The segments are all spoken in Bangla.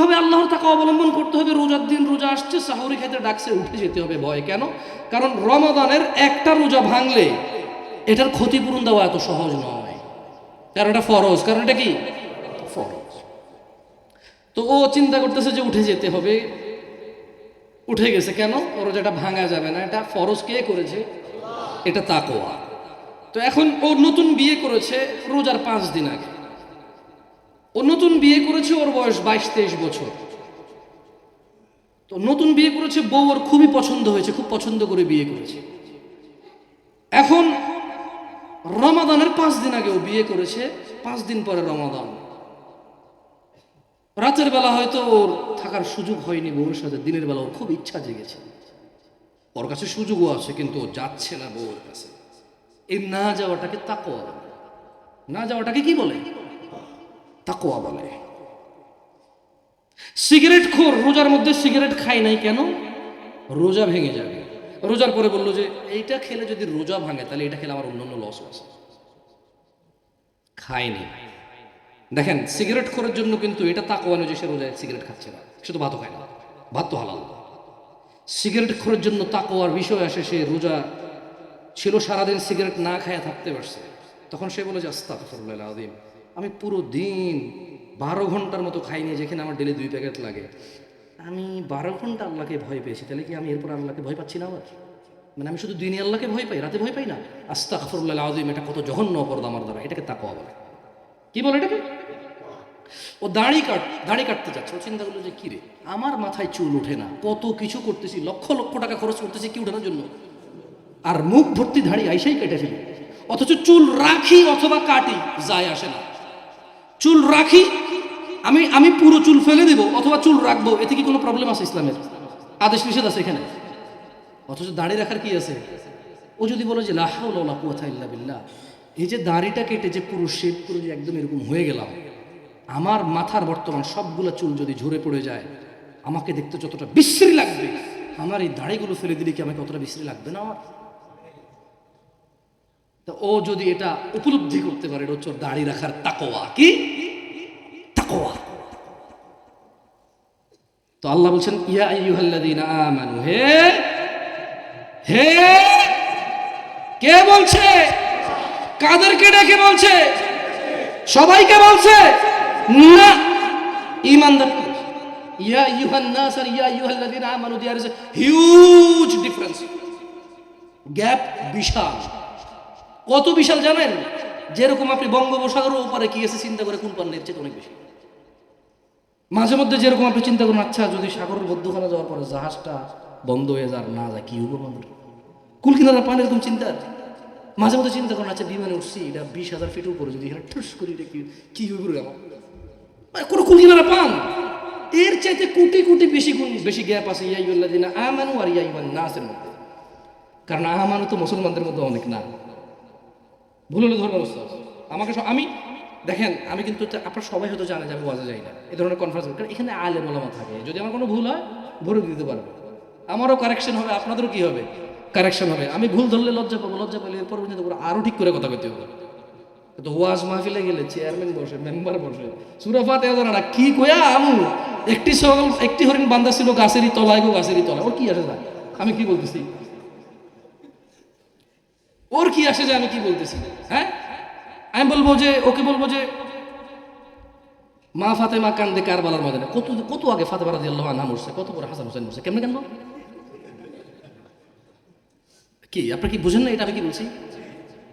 কীভাবে আল্লাহর তাকে অবলম্বন করতে হবে? রোজার দিন রোজা আসছে, সাহরি খাইতে ডাকছে, উঠে যেতে হবে ভয়। কেন? কারণ রমাদানের একটা রোজা ভাঙলে এটার ক্ষতিপূরণ দেওয়া এত সহজ নয়। কারণ এটা ফরজ। কারণ এটা কি? ফরজ। তো ও চিন্তা করতেছে যে উঠে যেতে হবে। উঠে গেছে। কেন? রোজাটা ভাঙা যাবে না। এটা ফরজ কে করেছে? এটা তাকোয়া তো এখন ও নতুন বিয়ে করেছে রোজার পাঁচ দিন আগে। ও নতুন বিয়ে করেছে, ওর বয়স বাইশ, তেইশ বছর। তো নতুন বিয়ে করেছে, বউ ওর খুবই পছন্দ হয়েছে, খুব পছন্দ করে বিয়ে করেছে। এখন রমাদানের পাঁচ দিন আগে ও বিয়ে করেছে, পাঁচ দিন পরে রমাদান। রাতের বেলা হয়তো ওর থাকার সুযোগ হয়নি বউয়ের সাথে দিনের বেলা ওর খুব ইচ্ছা জেগেছে। ওর কাছে সুযোগও আছে, কিন্তু ও যাচ্ছে না বউয়ের কাছে। এই না যাওয়াটাকে তাকোয়া না যাওয়াটাকে কি বলে? তাকোয়া বলে। সিগারেট খোর, রোজার মধ্যে সিগারেট খাই নাই কেন? রোজা ভেঙে যাবে। রোজার পরে বলল যে, এইটা খেলে যদি রোজা ভাঙে, তাহলে এটা খেলে আমার অন্যান্য লস আছে। খায়নি দেখেন, সিগারেট খোরের জন্য কিন্তু এটা তাকওয়ানো যে সে রোজায় সিগারেট খাচ্ছে না। সে তো ভাতও খায় না। ভাত তো হালাল। সিগারেট খোরের জন্য তাকওয়ার বিষয় আসে, সে রোজা ছিল সারাদিন সিগারেট না খায় থাকতে পারছে। তখন সে বলে যে, আস্তাগফিরুল্লাহ আদিম আমি পুরো দিন বারো ঘণ্টার মতো খাইনি যেখানে আমার ডেলি দুই প্যাকেট লাগে। আমি বারো ঘণ্টা আল্লাহকে ভয় পেয়েছি, তাহলে কি আমি এরপর আল্লাহকে ভয় পাচ্ছি না আবার? মানে আমি শুধু দিনে আল্লাহকে ভয় পাই, রাতে ভয় পাই না? আস্তাগফিরুল্লাহ আদিম এটা কত জঘন্য অপরাধ আমার দ্বারা, এটাকে তাকওয়া বলে। কি বলে এটাকে? ও দাড়ি কাট, দাড়ি কাটতে যাচ্ছে, ও চিন্তা করল যে কিরে আমার মাথায় চুল ওঠে না, কত কিছু করতেছি, লক্ষ লক্ষ টাকা খরচ করতেছি কি ওঠানোর জন্য? আর মুখ ভর্তি দাড়ি আইসাই কেটে ফেলি, অথচ চুল রাখি অথবা কাটি, যায় আসে না। চুল রাখি, আমি আমি পুরো চুল ফেলে দেব অথবা চুল রাখব, এতে কি কোনো প্রবলেম আছে ইসলামের? আদেশ নিষেধ আছে এখানে। অথচ দাড়ি রাখার কি আছে? ও যদি বলে যে লাহাউলা কুয়াথা ইল্লা বিল্লাহ এই যে দাড়িটা কেটে যে পুরো শেপ করে যে একদম এরকম হয়ে গেলাম, আমার মাথার বর্তমান সবগুলো চুল যদি ঝরে পড়ে যায়, আমাকে দেখতে যতটা বিশ্রী লাগবে, আমার এই দাড়িগুলো ফেলে দিলে কি আমাকে অতটা বিশ্রী লাগবে না আমার? তা ও যদি এটা উপলব্ধি করতে পারে ওর দাড়ি রাখার তাকোয়া কি তাকোয়া তো আল্লাহ বলছেন, ইয়া আইয়ুহাল্লাযীনা আমানু হে হে, কে বলছে? কাদেরকে ডেকে বলছে? সবাইকে বলছে? না। ইমানদার, ইয়া ইউহান নাস আর ইয়া ইউহাল্লাযীনা আমানু there is huge difference gap বিশাল। কত বিশাল জানেন? যেরকম আপনি বঙ্গোপসাগরের উপরে কি এসে চিন্তা করে কোন পান্নের চেয়ে অনেক বেশি। মাঝে মধ্যে যেরকম আপনি চিন্তা করুন আচ্ছা যদি সাগরের মধ্যখানে যাওয়ার পরে জাহাজটা বন্ধ হয়ে যার না, যায় কি হব বন্ধ কুল কিনারা পান এরকম চিন্তা? মাঝে মধ্যে চিন্তা করুন আচ্ছা বিমানে উঠছি, এটা বিশ হাজার ফিট উপরে, যদি এখানে ঠুস করি, এটা কি কি হইব আমার? মানে কোনো কুল কিনারা পান? এর চাইতে কোটি কোটি বেশি গুণ বেশি গ্যাপ আছে, ইয়া ইউল্লাহ দিনা আমানু আর ইয়া ইমান নাসের মধ্যে। কারণ আমানু তো মুসলমানদের মধ্যে অনেক না। ভুল হলে অবস্থা আমাকে আমি দেখেন, আমি কিন্তু আপনার সবাই হয়তো জানে যে আমি ওয়াজে যাই না। এই ধরনের কনফারেন্স কারণ এখানে আলে মোলামা থাকে। যদি আমার কোনো ভুল হয়, ভরে দিতে পারবে। আমারও কারেকশন হবে, আপনাদেরও কি হবে? কারেকশন হবে। আমি ভুল ধরলে লজ্জা পাবো, লজ্জা পেলে এরপর পর্যন্ত আরও ঠিক করে কথা কইতে হবে। তো ওয়াজ মাহফিলে গেলে চেয়ারম্যান বসে মেম্বার বসে। সুরাফাত এ জানা না, কি কয়া আমু? একটি সকল একটি হরিণ বান্দা ছিল গাছেরই তলায় গো, গাছেরই তলায়। ওর কি আসে যায়? আমি কি বলতেছি? ওর কি আসে যে আমি কি বলতেছি? হ্যাঁ? আমি বলব যে, ওকে বলব যে, মা ফাতেমা কান্দে কারবালার ময়দানে। কত কত আগে ফাতেমা রাজি আল্লাহ আনহা মরছে, কত পরে হাসান হোসেন মরছে, কেমনে কেন কি, আপনি কি বুঝেন না এটা আমি কি বলছি?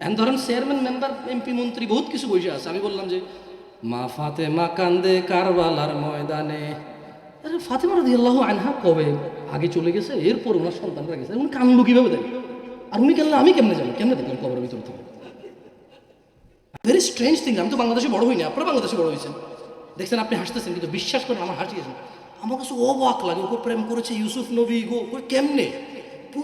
এখন ধরেন চেয়ারম্যান মেম্বার এমপি মন্ত্রী বহুত কিছু বসে আছে। আমি বললাম যে, মা ফাতেমা কান্দে কারবালার ময়দানে। আরে ফাতেমা রাজি আল্লাহ আনহা কবে? আগে চলে গেছে, এরপর ওনার সন্তানরা গেছে। উনি কানলো কীভাবে দেয় আর উনি কেন আমি কেমনে জানি কেমনে দেখলাম কবরের ভিতর থেকে? ভেরি স্ট্রেঞ্জ থিং আমি তো বাংলাদেশে বড় হইনি, আপনারা বাংলাদেশে বড় হয়েছেন। দেখছেন, আপনি হাসতেছেন, কিন্তু বিশ্বাস করেন, আমার হাসি গেছেন আমার কাছে অবাক লাগে, ওকে প্রেম করেছে ইউসুফ নবী, গো ওই কেমনে?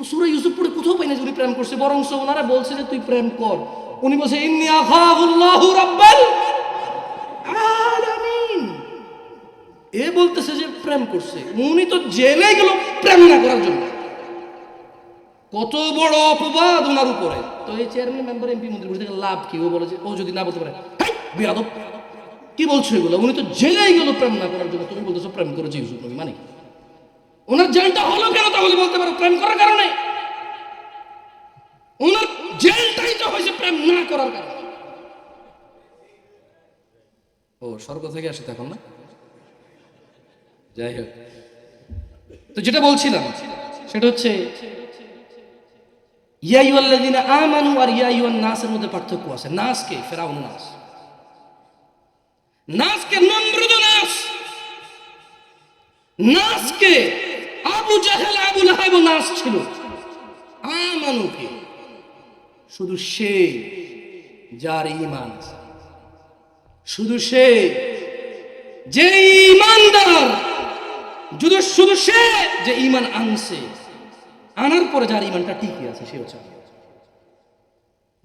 সুরে ইউসুফ পড়ে কোথাও পাই না উনি প্রেম করছে বরং ওনারা বলছে যে, তুই প্রেম কর। উনি বলছে, ইন্নি আখাহুল্লাহু রাব্বাল এ বলতেছে যে, প্রেম করছে। উনি তো জেলে গেল প্রেম না করার জন্য। কত বড় অপবাদ ওনার উপরে। তো এই চেয়ারম্যান মেম্বার এমপি মন্ত্রী বসে লাভ কি? ও বলে যে ও যদি না বলতে পারে বিয়াদব কি বলছো এগুলো? উনি তো জেলেই গেল প্রেম না করার জন্য। তুমি বলতেছো প্রেম করেছে ইউসুফ নবী মানে ওনার জেলটা হলো কেন তাহলে বলতে পারো? প্রেম করার কারণে। ওনার জেলটাই তো হয়েছে প্রেম না করার কারণে। ও স্বর্গ থেকে আসে তখন না? যাই হোক। তো যেটা বলছিলাম সেটা হচ্ছে ইয়াইওয়াল্লাযিনা আমানু আর ইয়াইওয়ান নাসের মধ্যে পার্থক্য আছে। নাসকে? ফেরাউন নাস। নাসকে নমরুদ নাস। নাসকে আবু জাহেল, আবু লাহাব নাস ছিল। আমানুকে। শুধু সে যার ইমান শুধু সে যে ইমানদার শুধু শুধু সে যে ইমান আনছে আনার পরে যার ইমানটা টিকে আছে সে হচ্ছে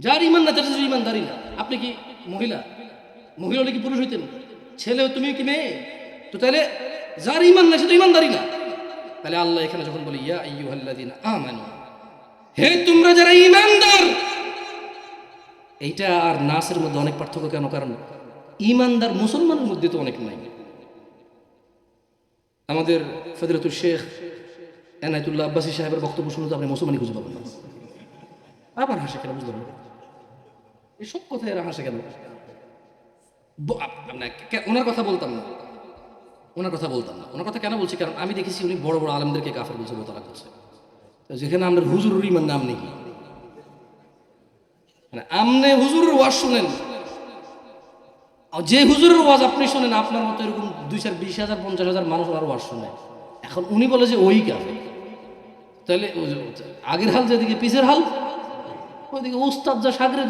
যার ইমান না তার ইমানদারি না। আপনি কি মহিলা? মহিলা হলে কি পুরুষ হইতেন? ছেলে তুমি কি মেয়ে? তো তাহলে যার ইমান না, সে তো ইমানদারি না। তাহলে আল্লাহ এখানে যখন বলি, ইয়া আইয়ুহাল্লাযিনা আমানু হে তোমরা যারা ইমানদার এইটা আর নাসের মধ্যে অনেক পার্থক্য কেন? কারণ ইমানদার মুসলমানের মধ্যে তো অনেক নাই। আমাদের ফজরতুল শেখ এনায়তুল্লাহ আব্বাসী সাহেবের বক্তব্য শুনে তো আপনি মুসলমানই খুঁজে পাবেন না। আবার হাসে কেন বুঝলাম না এসব কথায় এরা হাসে কেন? কে- ওনার কথা বলতাম না। ওনার কথা বলতাম না। ওনার কথা কেন বলছি? কারণ আমি দেখেছি উনি বড় বড় আলমদেরকে কাফের বলছে মোতালা করছে। যেখানে আমরা হুজুরের ইমান নাম নেই মানে আমনে হুজুরের ওয়াজ শুনেন। যে হুজুরের ওয়াজ আপনি শোনেন, আপনার মতো এরকম দুই চার বিশ হাজার, পঞ্চাশ হাজার মানুষ আর ওয়াজ শোনে। এখন উনি বলে যে ওই কাফে তাহলে আগের হাল যেদিকে, পিছের হাল, ওইদিকে উস্তাদ যা সাগরে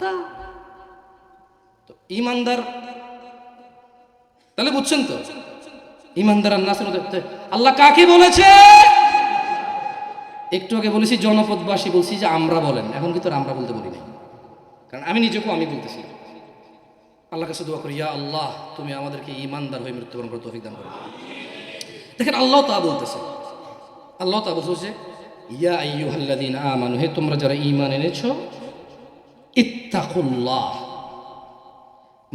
তা, তো। ইমানদার, তাহলে বুঝছেন তো? ইমানদার আর নাসের আল্লাহ কাকে বলেছে? একটু আগে বলেছি, জনপদবাসী বলছি যে আমরা বলেন। এখন কিন্তু আর আমরা বলতে বলি নাই। কারণ আমি নিজেকেও আমি বলতেছি। আল্লাহ কাছে দোয়া করি, ইয়া আল্লাহ, তুমি আমাদেরকে ইমানদার হয়ে মৃত্যুবরণ করে তৌফিক দান করো। দেখেন, আল্লাহ তা বলতেছে। আল্লাহ তা বলছে ইয়া আইয়ুহাল্লাযীনা আমানু, হে তোমরা যারা ঈমান এনেছো, ইত্তাকুল্লাহ।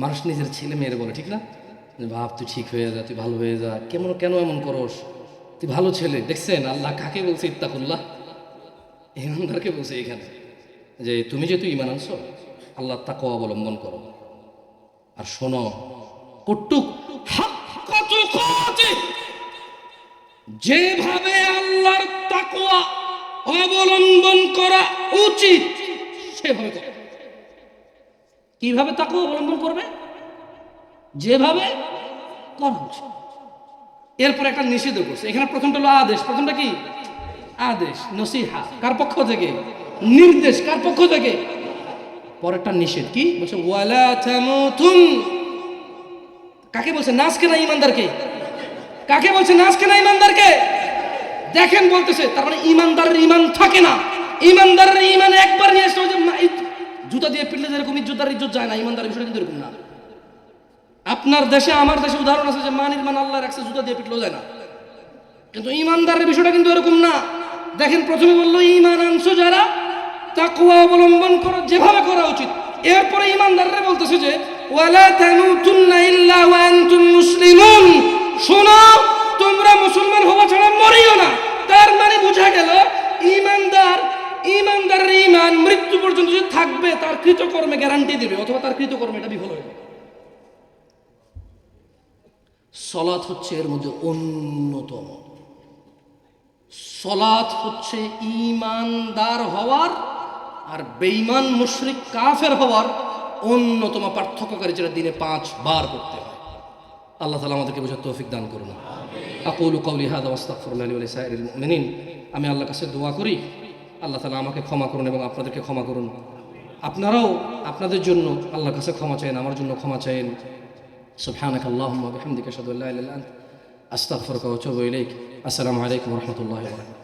মানুষ নিজের ছেলে মেয়ের বলে, ঠিক না? ভাব তুই ঠিক হয়ে যা, তুই ভালো হয়ে যা। কেমন, কেন এমন করস? তুই ভালো ছেলে, দেখছেন? আল্লাহ কাকে বলছে ইত্তাকুল্লাহ? ইমানদারকে বলছে এখানে যে, তুমি যেহেতু ইমান আনছো, আল্লাহ তাকে অবলম্বন করো। আর শোনো, কটুক যেভাবে আল্লাহর তাকওয়া অবলম্বন করা উচিত। সেভাবে কীভাবে তাকওয়া অবলম্বন করবে? যেভাবে করা উচিত। এরপর একটা নিষেধ করছে। এখানে প্রথমটা হলো আদেশ। প্রথমটা কি? আদেশ, নসিহা। কার পক্ষ থেকে? নির্দেশ। কার পক্ষ থেকে? পরেরটা নিষেধ। কি? বলছে, ওয়ালা তামুতুন। কাকে বলছে? নাচকে না ইমানদারকে? কাকে বলছে? নাচকে না ইমানদারকে? দেখেন বলতেছে, তার মানে ইমানদারের ইমান থাকে না। ইমানদারের ইমান একবার নিয়ে আসলে জুতা দিয়ে পিটলে যেরকম ইজ্জতদার ইজ্জত যায় না, ইমানদারের বিষয়টা কিন্তু এরকম না। আপনার দেশে, আমার দেশে উদাহরণ আছে যে মানির মান আল্লাহ রাখছে জুতা দিয়ে পিটলেও যায় না। কিন্তু ইমানদারের বিষয়টা কিন্তু এরকম না। দেখেন প্রথমে বলল ইমান আনছো যারা তাকুয়া অবলম্বন করো, যেভাবে করা উচিত। এরপরে ইমানদাররা বলতেছে যে, ওয়ালা তামুতুন্না ইল্লা ওয়া আনতুম মুসলিমুন। শোনো তোমরা মুসলমান হওয়া ছাড়া মরিও না। তার মানে বোঝা গেল, ইমানদার ইমানদারের ইমান মৃত্যু পর্যন্ত যে থাকবে, তার কৃতকর্মে গ্যারান্টি দেবে, অথবা তার কৃতকর্মে এটা বিফল হয়ে যাবে। সলাৎ হচ্ছে এর মধ্যে অন্যতম। সলাৎ হচ্ছে ইমানদার হওয়ার আর বেঈমান মুশরিক কাফের হওয়ার অন্যতম পার্থক্যকারী, যেটা দিনে পাঁচ বার করতে হয়। আল্লাহ তালা আমাদেরকে বোঝার তৌফিক দান করুন। আকুল কৌলি হাদ ওয়াস্তাকফরুল্লাহ সাহের মিনিন আমি আল্লাহ কাছে দোয়া করি, আল্লাহ তালা আমাকে ক্ষমা করুন এবং আপনাদেরকে ক্ষমা করুন। আপনারাও আপনাদের জন্য আল্লাহ কাছে ক্ষমা চাইন, আমার জন্য ক্ষমা চাইন। সুবহানাক আল্লাহুম্মা বিহামদিকা আশহাদু আল্লা ইলাহা ইল্লা আস্তাগফিরুকা ওয়া আতুবু ইলাইক। আসসালামু আলাইকুম ওয়া রাহমাতুল্লাহি ওয়া বারাকাতুহু।